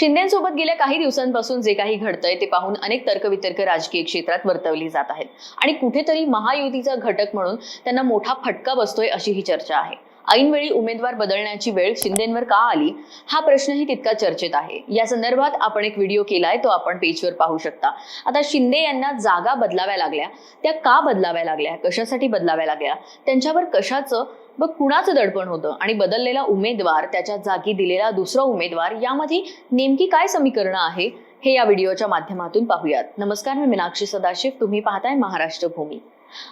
शिंदेसोबत गेल्या काही दिवसांपासून जे काही घडतंय ते पाहून अनेक तर्कवितर्क राजकीय क्षेत्रात वर्तवली जात आहेत. आणि कुठेतरी महायुतीचा घटक म्हणून त्यांना मोठा फटका बसतोय अशी ही चर्चा आहे. ऐनवेळी उमेदवार बदलण्याची वेळ शिंदेंवर का आली? हा प्रश्नही तितका चर्चेत आहे. या संदर्भात आपण एक व्हिडिओ केलाय तो आपण पेजवर पाहू शकता. आता शिंदे यांना जागा बदलाव्या लागल्या. त्या का बदलाव्या लागल्या? कशासाठी बदलाव्या लागल्या? त्यांच्यावर कशाचं व कुणाचं दडपण होतं? आणि बदललेला उमेदवार त्याच्या जागी दिलेला दुसरा उमेदवार यामध्ये नेमकी काय समीकरण आहे? हे या व्हिडिओच्या माध्यमातून पाहूयात. नमस्कार मी मीनाक्षी सदाशिव. तुम्ही पाहताय महाराष्ट्र भूमी.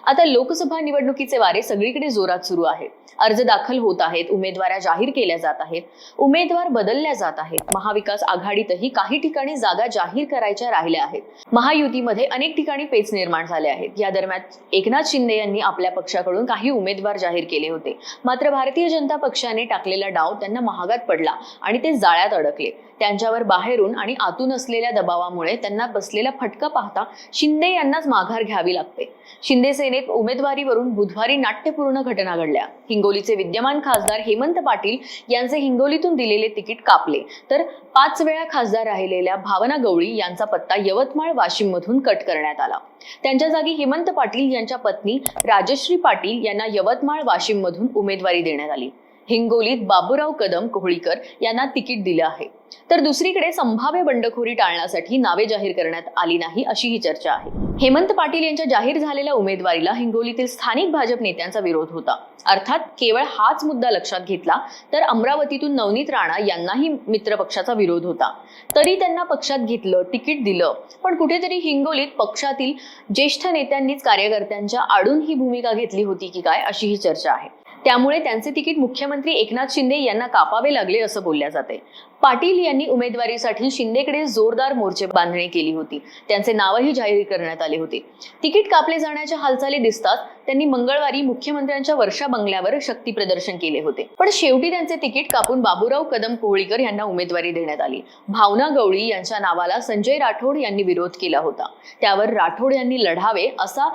आता लोकसभा निवडणुकीचे वारे सगळीकडे जोरात सुरू आहेत. अर्ज दाखल होत आहेत उमेदवाऱ्या जाहीर केल्या जात आहेत उमेदवार बदलल्या जात आहेत. महाविकास आघाडीतही काही ठिकाणी जागा जाहीर करायच्या राहिल्या आहेत. महायुतीमध्ये अनेक ठिकाणी पेच निर्माण झाले आहेत. या दरम्यान एकनाथ शिंदे यांनी आपल्या पक्षाकडून काही उमेदवार जाहीर केले होते. मात्र भारतीय जनता पक्षाने टाकलेला डाव त्यांना महागात पडला आणि ते जाळ्यात अडकले. त्यांच्यावर बाहेरून आणि आतून असलेल्या दबावामुळे त्यांना बसलेला फटका पाहता शिंदे यांनाच माघार घ्यावी लागते. शिंदे सेनेत उमेदवारीवरून बुधवारी नाट्यपूर्ण घटना घडल्या. हिंगोलीचे विद्यमान खासदार हेमंत पाटील यांचे हिंगोलीतून दिलेले तिकीट कापले. तर पाच वेळा खासदार राहिलेल्या भावना गवळी यांचा पत्ता यवतमाळ वाशिम मधून कट करण्यात आला. त्यांच्या जागी हेमंत पाटील यांच्या पत्नी राजश्री पाटील यांना यवतमाळ वाशिम मधून उमेदवारी देण्यात आली. हिंगोलीत बाबूराव कदम कोहळीकर यांना तिकीट दिलं आहे. तर दुसरीकडे संभाव्य बंडखोरी टाळण्यासाठी नावे जाहीर करण्यात आली नाही अशी ही चर्चा आहे. हेमंत पाटील यांच्या जाहीर झालेल्या उमेदवारीला हिंगोलीतील स्थानिक भाजप नेत्यांचा विरोध होता. अर्थात केवळ हाच मुद्दा लक्षात घेतला तर अमरावतीतून नवनीत राणा यांनाही मित्र पक्षाचा विरोध होता. तरी त्यांना पक्षात घेतलं तिकीट दिलं. पण कुठेतरी हिंगोलीत पक्षातील ज्येष्ठ नेत्यांनीच कार्यकर्त्यांच्या आडून ही भूमिका घेतली होती की काय अशी ही चर्चा आहे. त्यामुळे त्यांचे तिकीट मुख्यमंत्री एकनाथ शिंदे यांना कापावे लागले असं बोलल्या जाते. पाटील यांनी उमेदवारीसाठी शिंदेकडे जोरदार मोर्चे बांधणी केली होती. त्यांचे नावही जाहीर करण्यात आले होते. तिकीट कापले जाण्याच्या हालचाली दिसतात. त्यांनी मंगळवारी मुख्यमंत्र्यांच्या वर्षा बंगल्यावर शक्ती प्रदर्शन केले होते. पण शेवटी त्यांचे तिकीट कापून बाबूराव कदम कोहळीकर यांना उमेदवारी देण्यात आली. भावना गवळी यांच्या नावाला संजय राठोड यांनी विरोध केला होता. त्यावर राठोड यांनी लढावे असा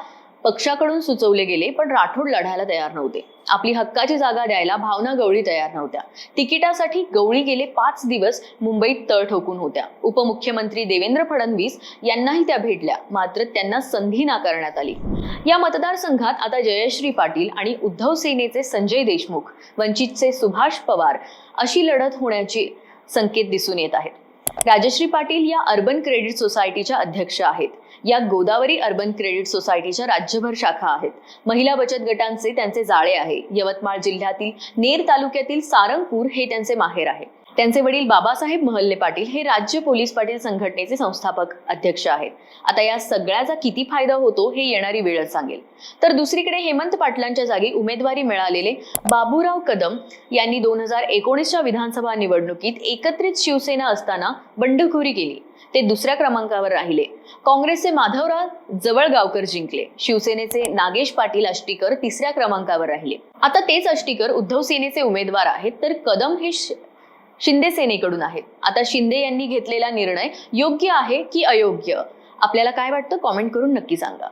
पक्षाकडून सुचवले गेले पण राठोड लढायला तयार नव्हते. आपली हक्काची जागा द्यायला भावना गवळी तयार नव्हत्या. तिकिटासाठी गवळी गेले पाच दिवस मुंबईत तळ ठोकून होत्या. उपमुख्यमंत्री देवेंद्र फडणवीस यांनाही त्या भेटल्या मात्र त्यांना संधी नाकारण्यात आली. या मतदारसंघात आता जयश्री पाटील आणि उद्धव सेनेचे संजय देशमुख वंचितचे सुभाष पवार अशी लढत होण्याचे संकेत दिसून येत आहेत. राजश्री पाटील या अर्बन क्रेडिट सोसायटीच्या अध्यक्ष आहेत. या गोदावरी अर्बन क्रेडिट सोसायटीच्या राज्यभर शाखा आहेत. महिला बचत गटांचे त्यांचे जाळे आहे. यवतमाळ जिल्ह्यातील नेर तालुक्यातील सारंगपूर हे त्यांचे माहेर आहे. त्यांचे वडील बाबासाहेब महल्ले पाटील हे राज्य पोलीस पाटील संघटनेचे संस्थापक अध्यक्ष आहेत. आता या सगळ्याचा किती फायदा होतो हे येणारी वेळच सांगेल. तर दुसरीकडे हेमंत पाटलांच्या जागी उमेदवारी मिळालेले बाबूराव कदम यांनी दोन हजार एकोणीसच्या विधानसभा निवडणुकीत एकत्रित शिवसेना असताना बंडखोरी केली. ते दुसऱ्या क्रमांकावर राहिले. काँग्रेसचे माधवराव जवळगावकर जिंकले. शिवसेनेचे नागेश पाटील आष्टीकर तिसऱ्या क्रमांकावर राहिले. आता तेच आष्टीकर उद्धव सेनेचे उमेदवार आहेत. तर कदम हे श- शिंदे सेनेकडून आहेत. आता शिंदे यांनी घेतलेला निर्णय योग्य आहे की अयोग्य? आपल्याला काय वाटतं? कॉमेंट करून नक्की सांगा.